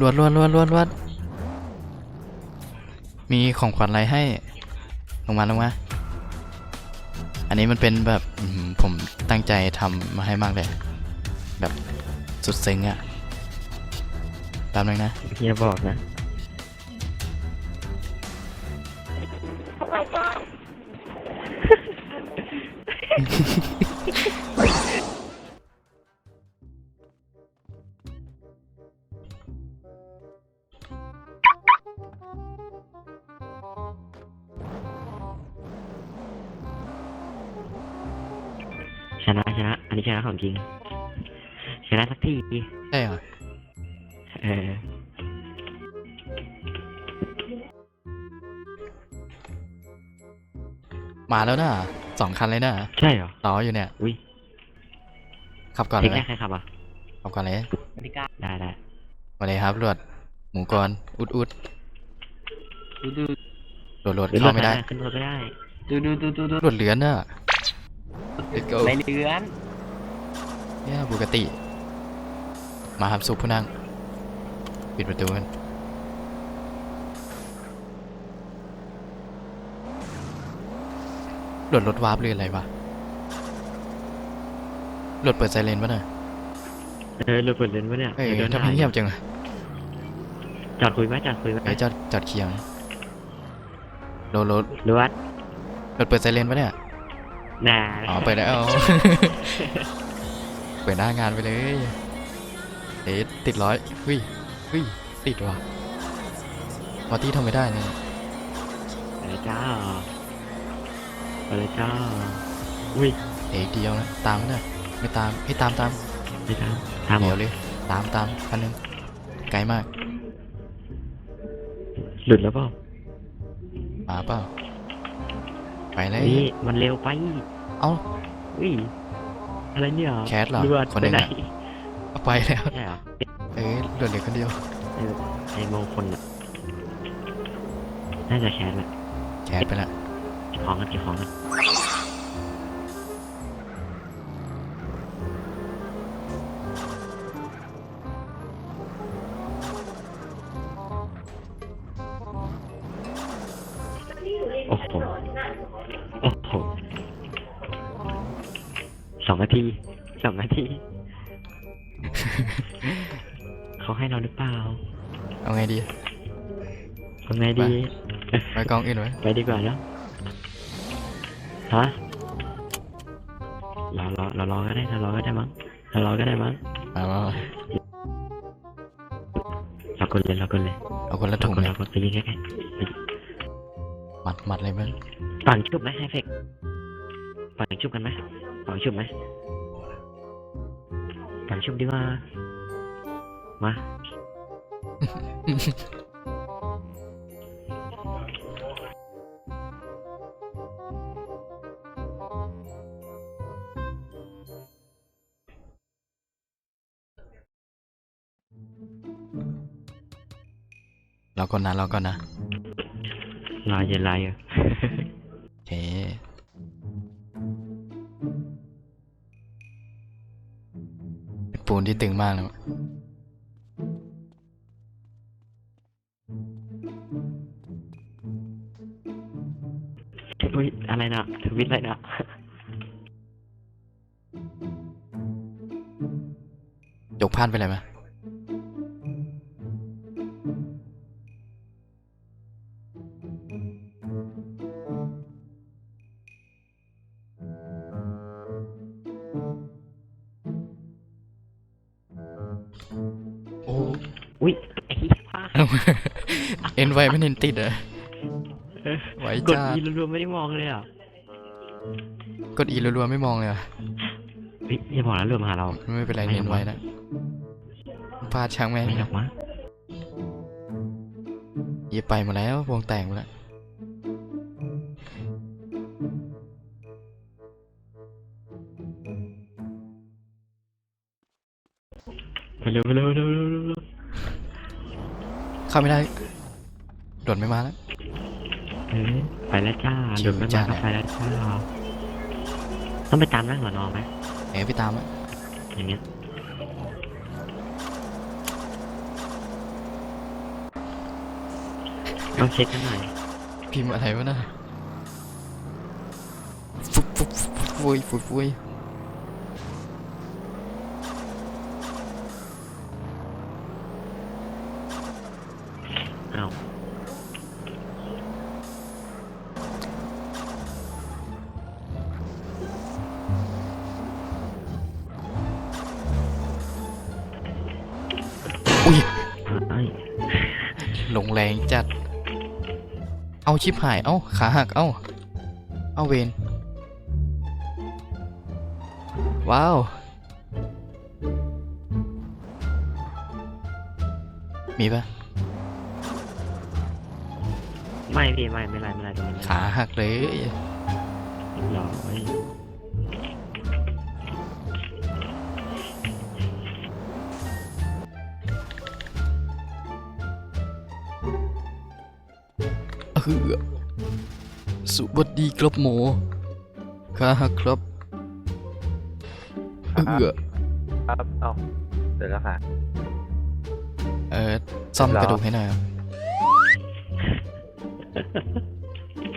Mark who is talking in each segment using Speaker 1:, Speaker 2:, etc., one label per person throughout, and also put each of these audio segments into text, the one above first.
Speaker 1: รวดรวดรวดรวดรวดมีของขวัญอะไรให้ ลงมาลงมา อันนี้มันเป็นแบบผมตั้งใจทำมาให้มากเลย แบบสุดซึ้งอะตามนึงนะ
Speaker 2: เฮียบอกนะ นะชนะอันนี้ชนะของจริง ชนะสักที
Speaker 1: ใช่เหรอ
Speaker 2: เออ
Speaker 1: มาแล้วนะสองคันเลยนะ
Speaker 2: ใช่เหรอ
Speaker 1: รออยู่เนี่ย
Speaker 2: อุ้ย
Speaker 1: ขับก่อน
Speaker 2: เท
Speaker 1: เล
Speaker 2: ค
Speaker 1: ย
Speaker 2: ได้
Speaker 1: ไหม
Speaker 2: ใครขับอะ
Speaker 1: ขับก่อนเลย
Speaker 2: ได้ได้
Speaker 1: มาเลยครับรวดหมูกรอุดอุด
Speaker 3: ดูดู
Speaker 1: รวดรวดเข้าไม่ได้
Speaker 2: ขึ้นรถไม่ได้
Speaker 3: ดูดูดูดูดู
Speaker 1: รวดเหลือนน่ะ Let's go
Speaker 3: ในเรือน
Speaker 1: เนี่ยปกติ มาครับสุผู้นั่ง ปิดประตูกันรถรถวาร์ปหรืออะไรวะรถเปิดไซเรนปะเนี่ย
Speaker 2: เออรถเปิดเลนวะเนี่ย
Speaker 1: เอ้ย
Speaker 2: ดี๋วดิน
Speaker 1: ทำไมเงียบจังอะ
Speaker 2: จอดคุยไหมจอดคุยไหม
Speaker 1: เอ้ยจอดจอดเคียงรถรถ
Speaker 2: หรือว่าร
Speaker 1: ถเปิดไซเรนปะเนี่ย
Speaker 2: น่า
Speaker 1: อ๋อ เปิดแล้ว เปิดหน้างานไปเลยเอ๊ะติดร้อยเฮ้ยเฮ้ยติดว่ะพอตี้ทำไม่ได้เนี่ย
Speaker 2: อะไรจ้าอะไรจ้าอุ้ย
Speaker 1: เอ๊ะเดียวนะ ตามนะไม่ตามให้ยตามตาม
Speaker 2: ไม่ตามตามเหร
Speaker 1: เดี๋ย
Speaker 2: อ
Speaker 1: วเลย ตามตามคันหนึงไกลมาก
Speaker 2: หลุดแล้วเปล่า
Speaker 1: มาเปล่าไปเลย
Speaker 2: นี่มันเร็วไป
Speaker 1: เอ้า
Speaker 2: อุ้ย อะไรเนี่ย
Speaker 1: แคทเหรอ
Speaker 2: เลือด
Speaker 1: คนหนึ่ง
Speaker 2: ไป
Speaker 1: อะ เอาไปแล้ว
Speaker 2: ใช่เหรอ
Speaker 1: เอ๊ะเหลือเหลือคนเดียว
Speaker 2: ไอ้ไอ้มงคลอะน่าจะแคสแหละ
Speaker 1: แคทไปแล้ว
Speaker 2: เก็บของกันเก็บของกัน องนาทีสองนาที เขาให้เราหรือเปล่า
Speaker 1: เอาไงดี
Speaker 2: ทำไงดี
Speaker 1: ไปกองอื่นไว้
Speaker 2: ไปดีกว่าเนอะฮะรอรอเรารอก็ได้เรารอก็ได้มั้งเรารอก็ได้มั้ง
Speaker 1: มามามา
Speaker 2: เรากดเลยเรากดเลย
Speaker 1: เอาคนละ
Speaker 2: เรา
Speaker 1: ถุง
Speaker 2: กด
Speaker 1: เลย
Speaker 2: เรากดไปยิงใกล้
Speaker 1: มัดมัดเลยมั้ง
Speaker 2: ๆปั่นชุบไหมให้เฟกปั่นชุบกันไหม ปั่นชุบไหมปั่นชุบดีกว่า มา
Speaker 1: เราก่อนนะเราก่อนนะ
Speaker 2: ลายเย็นลายอะ
Speaker 1: ป็นปูนที่ตึงมากเลย
Speaker 2: อุ้ยอะไรนะทวิตอะไรนะ
Speaker 1: ยกพานไปเลยไหม
Speaker 2: เอ็
Speaker 1: นไวไม่เน้นติดเหรอไว้
Speaker 2: กด
Speaker 1: จ้า
Speaker 2: อีรัวๆไม่ได้มองเลยอะ
Speaker 1: กดอีรัวๆไม่มองเลยเหรอะ
Speaker 2: เฮ้ยอย่าบอกนะเรือมาหาเรา
Speaker 1: ไม่เป็นไร
Speaker 2: ไม่
Speaker 1: เน้น
Speaker 2: หรอก
Speaker 1: ไว้นะพลาดช่างแม่ง
Speaker 2: ไม่หรอกมั้ง
Speaker 1: ยีไปหมาแล้ววงแตกหมาแล้ว
Speaker 2: ไปเร็วไปเร็วเร็วเร็วเร็วเร็ว
Speaker 1: เข้าไม่ได้โดดไม่มาแล้ว
Speaker 2: เออไปแล้วจ้าเดี๋ยไม่มาไปแล้วจ้าต้องไปตามนั่งหรอนอไหม
Speaker 1: เอ๋ไปตามอะ
Speaker 2: อย่างเงี้ยต้องเช็คกันหน่อย
Speaker 1: พิมพ์อะไรวะน่ะฟุ๊บฟุ๊บฟุยฟุ๊ยฟุ๊ย รงจัด เอาชิบหาย เอ้า ขาหัก เอ้า เอาเวน ว้าว มีปะ
Speaker 2: ไม่พี่ไม่ไม่ไรไม่ไรตรงนี้
Speaker 1: ขาหักเลย
Speaker 2: รอ
Speaker 1: เออสวัสดีครับหมอขาหักครับเออ
Speaker 4: ครับเอาเสร็จแล้วค่ะ
Speaker 1: เออซ่อม
Speaker 4: เหรอ
Speaker 1: กระดูกให้หน่อยครับ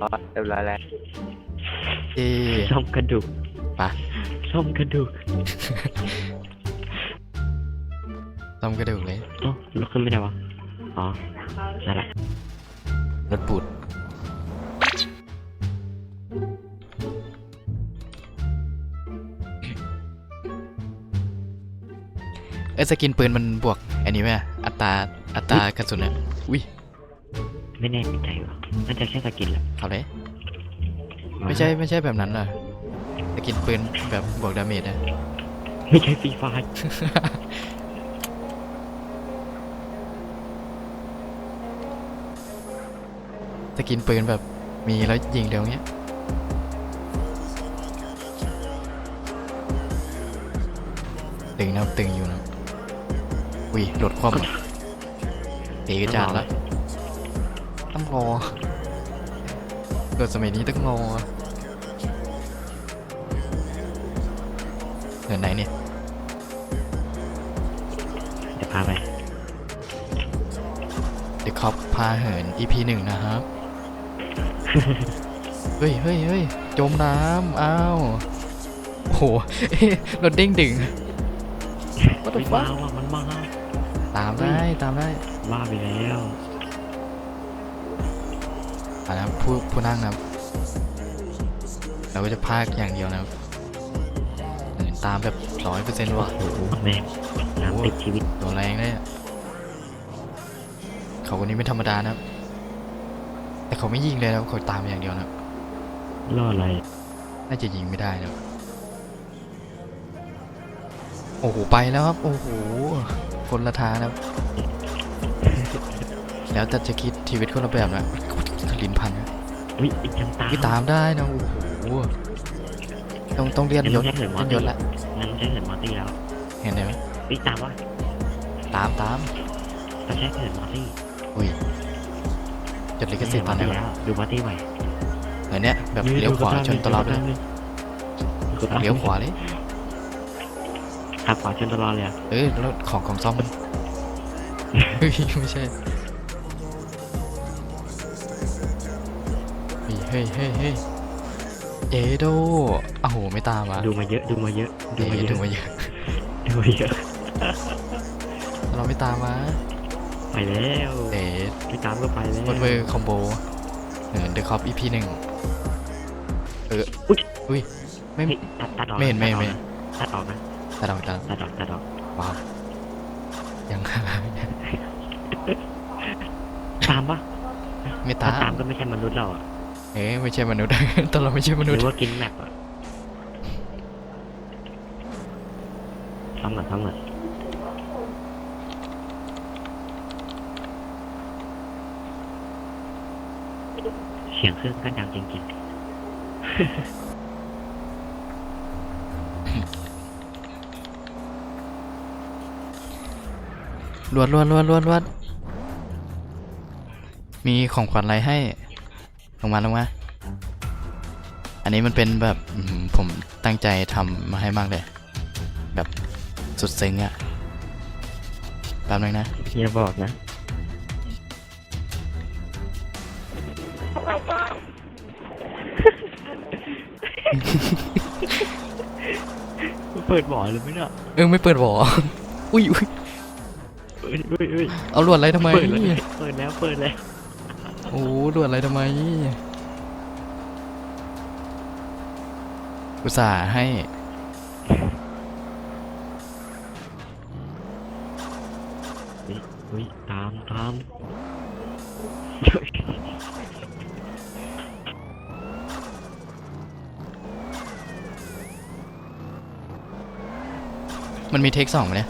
Speaker 4: อ๋อเรียบร้อยแล้ว
Speaker 1: เอ๊ะ
Speaker 2: ซ่อมกระดูก
Speaker 1: ไปะ
Speaker 2: ซ่อมกระดูก
Speaker 1: ซ่อมกระดูกเลย
Speaker 2: โอ้ลุกขึ้นไม่ได้วะอ๋อนั่นแหละ
Speaker 1: รถปูดเอ้ยสกินปืนมันบวก อันนี้ไหมอะอัตราอัตรากระสุนอะอุ้ย
Speaker 2: ไม่แน่ใจวะน่าจะแค่สกินแหละ
Speaker 1: เอาเลย ไม่ใช่ไม่ใช่แบบนั้นเหรอสกินปืนแบบบวกดาเมจอะ
Speaker 2: ไม่ใช่ฟรีไฟ
Speaker 1: สกินปืนแบบมีแล้วยิงเร็วเงี้ย ตึงนะครับตึงอยู่นะอุ้ยลดความตีกระจาดละต้องรอเกิดสมัยนี้ต้องรอเดินไหนเนี่ย
Speaker 2: เดี๋ยวพาไป
Speaker 1: เด e c คอปพาเหิน EP หนึ่งนะครับ เฮ้ยเฮ้ยเฮ้ยจมน้ำอ้าวโอ้โหเอ๊ะรถเด้งดึง What the
Speaker 2: ไม่
Speaker 1: fuck
Speaker 2: มาว่ะมันมา
Speaker 1: ตามได้ตามได้
Speaker 2: ว่าไปแล้ว
Speaker 1: อ่านะครับผู้ผู้นั่งนะครับเราก็จะพากอย่างเดียวนะครับเหินตามแบบร้อยเปอร์เซ็นต์ว่ะ
Speaker 2: โอ้โหแม่งน้ำติดชีวิต
Speaker 1: ตัวแรงเลยอะเขาคนนี้ไม่ธรรมดานะครับ แต่เขาไม่ยิงเลยนะครับเขาตามอย่างเดียวนะครับ
Speaker 2: ล่ออะไร
Speaker 1: น่าจะยิงไม่ได้นะครับโอ้โหไปแล้วครับ โอ้โหคนละทางนะครับแล้วแต่จะคิดชีวิตคนละแบบนะลิ้นพันนะ
Speaker 2: อุ้ยยังตาม
Speaker 1: พี่ตามได้นะโอ้โหต้องต้องเรียนยศ
Speaker 2: งั้นไม่ใช่เหินมอ
Speaker 1: เรียน
Speaker 2: ตี้
Speaker 1: ยศละ
Speaker 2: งั้นไม่ใช่เหินมอตี้แล้ว
Speaker 1: เห็นไหม
Speaker 2: อุ้ยตามวะ
Speaker 1: ตามตาม
Speaker 2: ไม่ใช่เหินมอตี้
Speaker 1: อุ้ย จดลิขสิทธิ์ตอนนี้
Speaker 2: แล้วดูมอตี้ใหม่
Speaker 1: เห็นเนี้ยแบบเลี้ยวขวาชนตลอดเลยเลี้ยวขวาเลย
Speaker 2: ขับขวาชนตลอดเลยอะ
Speaker 1: เอ้ยแล้วของของซ่อมมันเฮ้ยไม่ใช่เฮ้ยเฮ้ยเฮ้ยเฮ้ยเอโดโอ้โห ไม่ตามว่ะ
Speaker 2: ดูมาเยอะ ดูมาเยอะดู
Speaker 1: เอ๊
Speaker 2: มาเยอะ
Speaker 1: ดูมาเยอะ
Speaker 2: ดูมาเยอะ
Speaker 1: เราไม่ตามมา
Speaker 2: ไปแล้ว
Speaker 1: เอ๊
Speaker 2: ไม่ตามก็ไปแล้ว
Speaker 1: บนมือคอมโบเออเดอะคอปอีพีหนึ่งเออ
Speaker 2: อุ๊ย
Speaker 1: อุ้ยไม่
Speaker 2: เฮ้ยตัดตัดออก
Speaker 1: ไม่เห็นไม่เห็นไม่
Speaker 2: ตัดออกนะ
Speaker 1: ตัดออกตัด
Speaker 2: ตัดออกตัดออก
Speaker 1: ว้าวยัง
Speaker 2: ตามปะ
Speaker 1: ไม่
Speaker 2: ถ้า
Speaker 1: ตาม
Speaker 2: ตามก็ไม่ใช่มนุษย์เราอะ
Speaker 1: เอ๊ะไม่ใช่มนุษย์ตอนเราไม่ใช่ม
Speaker 2: ห
Speaker 1: นุษ
Speaker 2: รื
Speaker 1: ย์
Speaker 2: อว่ากินแมปอะซ้ำก่อนซ้ำก่อนเสียงเครื่องก็ดังจริงๆ
Speaker 1: รวดรวดรวดรวดรวดมีของขวัญอะไรให้ ลงมาลงมา อันนี้มันเป็นแบบอื้อหือผมตั้งใจทำมาให้มากเลย แบบสุดซึ้งอะแป๊บนึงนะ
Speaker 2: อย่าบอกนะ เปิดบ่อเลยไหมเนี่ย
Speaker 1: เออไม่เปิดบ่ออุ้ยอุ้ย
Speaker 2: เอ้ยเอ้ยเอ้ย
Speaker 1: เอาลวดอะไรทำไม
Speaker 2: เปิดแล้วเปิดแล้วเปิดแล้ว
Speaker 1: โอ้ลวดอะไรทำไมอุตส่าห์ให้
Speaker 2: เฮ้ยเฮ้ยตามตาม
Speaker 1: มันมีเทคสองไหมเนี่ย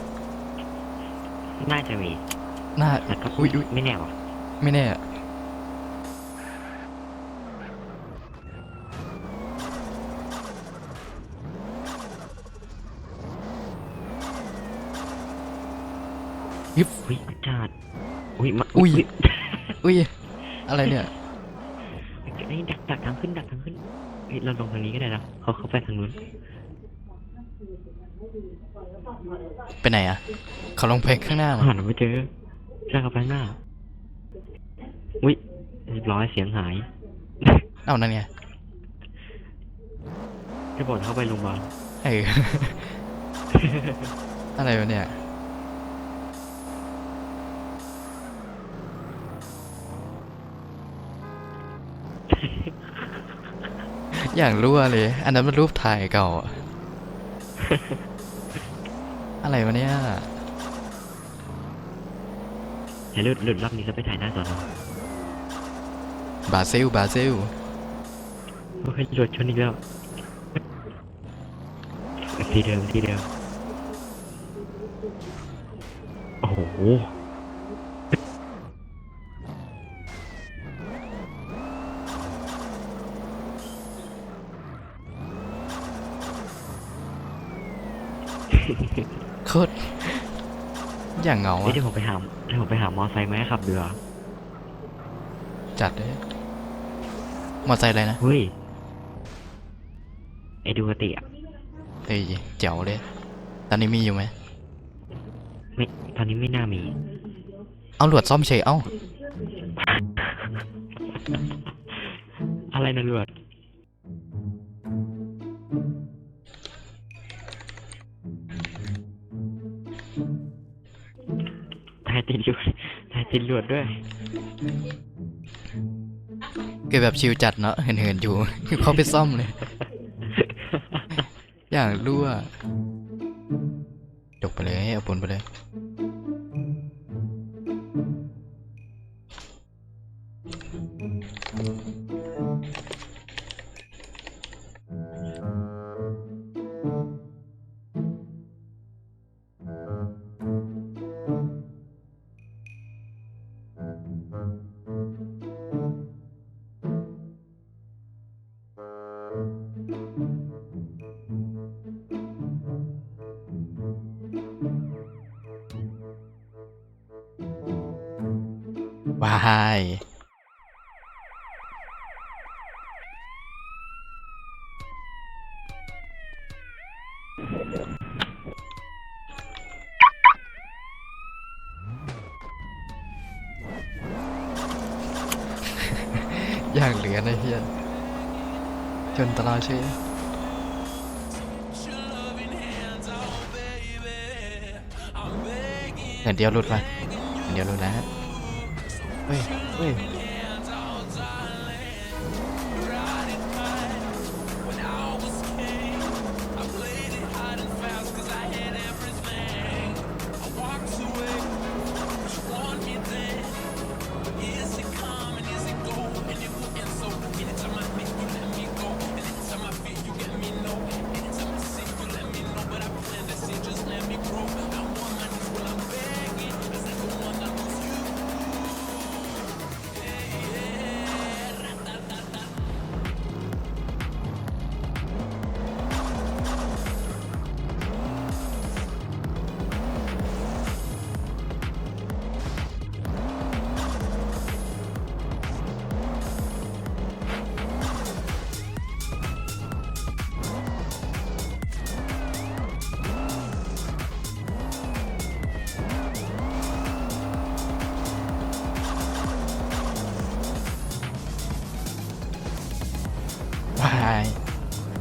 Speaker 2: น่าจะมี
Speaker 1: น่า
Speaker 2: แต่ก็
Speaker 1: อุ้ยอุ้ย
Speaker 2: ไม่แน่ว่ะ
Speaker 1: ไม่แน่อะยิบ
Speaker 2: อุ้ยจัดอุ้ยมา
Speaker 1: อุ้ย อุ้ย อะไรเนี่ย
Speaker 2: ไอ้ยดักดักทางขึ้นดักทางขึ้นเฮ้ยเราลงทางนี้ก็ได้นะเขาเขาไปทางนู้น
Speaker 1: ไปไหนอะเขาลงไปข้างหน้าเหรอ
Speaker 2: หันไม่เจอใช่เขาไปข้างหน้าอุ้ยเรียบร้อยเสียงหาย
Speaker 1: เอ้านั่นไง
Speaker 2: จะบอกให้เขาไปโรงพยาบาล
Speaker 1: เอออะไรวะเนี่ยอย่างรั่วเลย อันนั้นมันรูปถ่ายเก่า อะอะไรวะเนี่ย
Speaker 2: เดี๋ยวหลุดหลุดรอบนี้ก็ไปถ่ายหน้าสอนอบ
Speaker 1: ราซิลบราซิล
Speaker 2: เฮ้ยหลุดชนอีกแล้วที่เดิมที่เดิมโอ้โห
Speaker 1: โค ตรอย่างเหงา
Speaker 2: เฮ้ย
Speaker 1: อะ
Speaker 2: เดี๋ยวผมไปหาเดี๋ยวผมไปหามอไซค์มาให้ขับเรือ
Speaker 1: จัดเลยมอไซค์อะไรนะ
Speaker 2: เฮ้ยไอดูกติอะ
Speaker 1: เอ้ยเจ๋วเลย ตอนนี้มีอยู่ไหม
Speaker 2: ไม่ตอนนี้ไม่น่ามี
Speaker 1: เอาหลวดซ่อมเฉยเอ้า
Speaker 2: อะไรนะเลือด หลวดด้วย
Speaker 1: เก็บแบบชิลจัดเนาะเหินๆอยู่ เขาไปซ่อมเลย อย่างรั่วจกไปเลยเอาปนไปเลยว อย่างเหลือนะเฮียจนตลอดเชื่อเงินเดียวหลุดไปเงินเดียวหลุดแล้วเฮ้ยเฮ้ย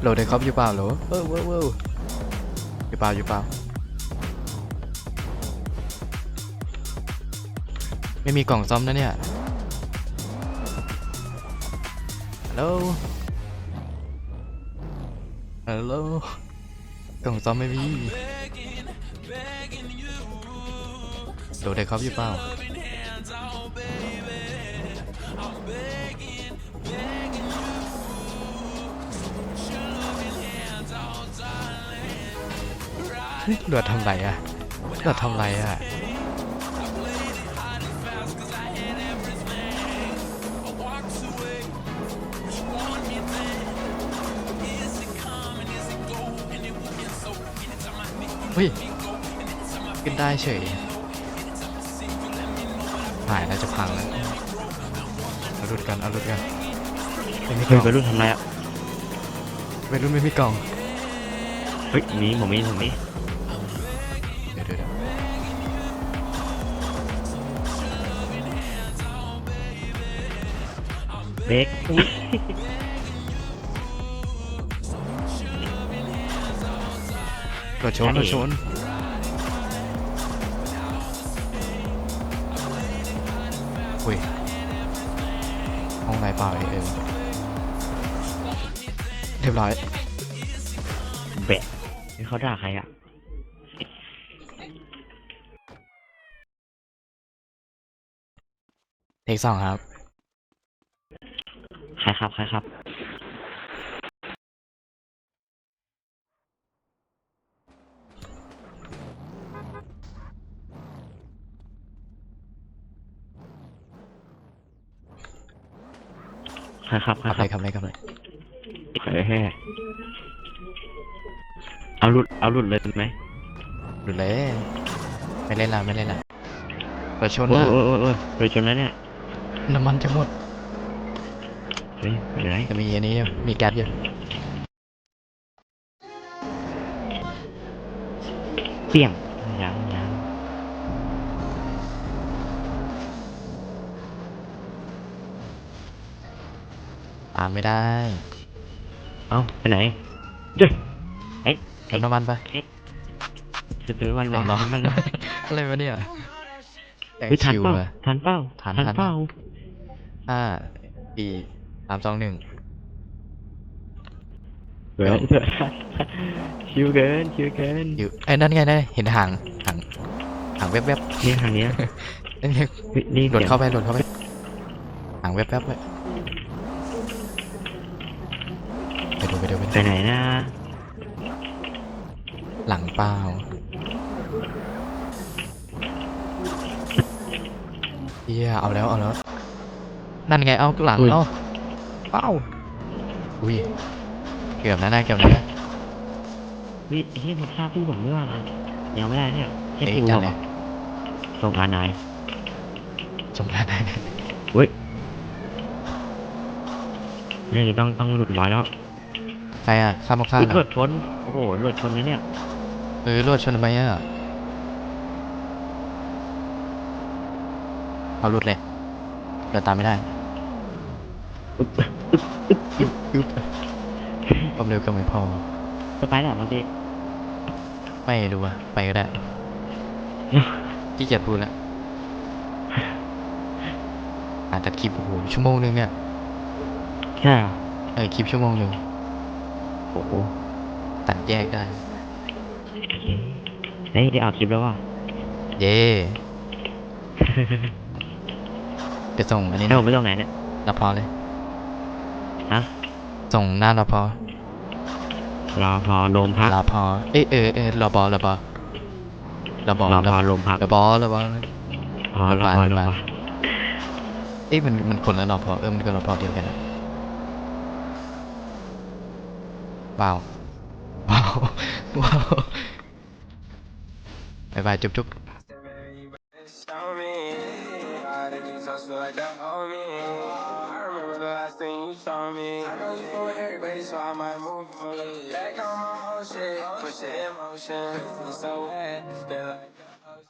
Speaker 1: โหลดเลยครับอยู่เปล่าโหลเว้าวว้าวว้าวอยู่เปล่าอยู่เปล่า ไม่มีกล่องซ่อมนะเนี่ย ฮัลโหล ฮัลโหล กล่องซ่อมไม่มีโหลดเลยครับอยู่เปล่า หลวดทำไรอะหลวดทำไรอะเฮ้ยขึ้นได้เฉยหายแล้วจะพังแล้วเอารุดกันเอารุดกันไม่มีก
Speaker 2: เฮ้
Speaker 1: ล่
Speaker 2: ย
Speaker 1: อง
Speaker 2: ไปรุ่นทำไรอะ
Speaker 1: ไม่รุ่นไม่มีกล่อง
Speaker 2: เฮ้ยมีผมมีผมมี
Speaker 1: เบ
Speaker 2: รกอุ๊ย
Speaker 1: รถชนรถชนอุ้ยห้องไหนเปล่าเอเออเรียบร้อย
Speaker 2: แบะนี่เขาด่าใครอะ
Speaker 1: เทคสองครับ
Speaker 2: ใครครับใครครับ ใครครับใคร
Speaker 1: ขับ
Speaker 2: ค
Speaker 1: เล
Speaker 2: รับ
Speaker 1: ยขับเลยขับเลย
Speaker 2: เฮ้ยเอาหลุดเอาหลุดเลยไหม
Speaker 1: ดูเลย ไม่เล่นละไม่เล่นละรถชน
Speaker 2: โอ้
Speaker 1: นะ
Speaker 2: ยโอ้ยโอ้ยโอ้ยไปชนแล้วเนี่ย
Speaker 1: น้ำมันจะหมด
Speaker 2: เฮ้ยไปไหน
Speaker 1: จะมีอันนี้อยู่มีแก๊สอยู่
Speaker 2: เปี้ยงยังยัง
Speaker 1: ตามไม่ได้
Speaker 2: เอ้าไปไหนเดี๋ยวเอ๊ะ
Speaker 1: เติมน้ำมันไป
Speaker 2: จะซื้อวันไหน
Speaker 1: เอาเนาะ
Speaker 2: มัน
Speaker 1: อะไรวะเนี่ยแข่ง
Speaker 2: เฮ้ยทัน
Speaker 1: ชิว
Speaker 2: เป้า
Speaker 1: อะ
Speaker 2: ทันเป้า
Speaker 1: ทัน
Speaker 2: ทัน
Speaker 1: ทัน
Speaker 2: เป้า
Speaker 1: ห้าสี่สามสองหนึ่ง
Speaker 2: เกินชิวเกินชิวเกิน
Speaker 1: อยู่ไอ้ยนั่นไงนั่นไงเห็นหางหางหางแวบ
Speaker 2: นี่ทางเนี้ย
Speaker 1: ๆนั่นไง
Speaker 2: เฮ้ยนี่
Speaker 1: หลุด
Speaker 2: สียง
Speaker 1: เข้าไปหลุดเข้าไปหางแวบๆเลยไปดูไปดูไป
Speaker 2: ไป
Speaker 1: ดู
Speaker 2: ไหนนะ
Speaker 1: หลังเปล่าเฮียเอาแล้วเอาแล้วนั่นไงเอาหลังเอา เป้าอุ้ยเกือบนะนะเกือบนะนะ
Speaker 2: วิเฮ้ยผมทราบพี่ผมด้วยนะยังไม่ได้เนี่ยให้
Speaker 1: เอ๊ะ
Speaker 2: พี่
Speaker 1: จั
Speaker 2: บ
Speaker 1: ง
Speaker 2: อก
Speaker 1: เลย
Speaker 2: ส่งอานาย
Speaker 1: สงกรานต์
Speaker 2: เฮ้ยนี่ต้องต้องหลุดร้อยแล้ว
Speaker 1: ใครอะข้ามมาข้าง
Speaker 2: อุ๊ย
Speaker 1: อะ
Speaker 2: รถชนโอ้โหรถชนนะเนี่ย
Speaker 1: เออรวดชนทำไมอะเอาหลุดเลยเดินตามไม่ได้
Speaker 2: อุ๊บ
Speaker 1: อึ๊บความเร็วก็ไม่พอ
Speaker 2: จะไปไหนบางที
Speaker 1: ไม่รู้อะไปก็ได้ขี้เกียจพูดแล้วอาจจะคลิปโอ้โหชั่วโมงนึงเนี่ย
Speaker 2: ใช่เหรอ
Speaker 1: เออคลิปชั่วโมงหนึ่ง
Speaker 2: โอ้โห
Speaker 1: ตัดแยกได้
Speaker 2: เฮ้ยได้เอาคลิปแล้วว่ะ
Speaker 1: เย่จะส่งอันนี้
Speaker 2: ให้
Speaker 1: นะ
Speaker 2: ผมไปตรงไหนเนี่ย
Speaker 1: รอพอเลย
Speaker 2: ฮะ
Speaker 1: ส่งหน้ารอพอ
Speaker 2: รอพอโดมพัก
Speaker 1: รอพอเอยเออเออรอบอรอบอรอบอ
Speaker 2: รอพอโดมพัก
Speaker 1: รอบอรอบอ
Speaker 2: อ๋อรอพอรอพอ
Speaker 1: เอ้ยมันมันคนละรอพอเออมันก็รอพอเดียวกันอะว้าวว้าวว้าวบายบายจุ๊บจุ๊บ
Speaker 5: on my move, back on my motion, push the emotion, so bad. feel like.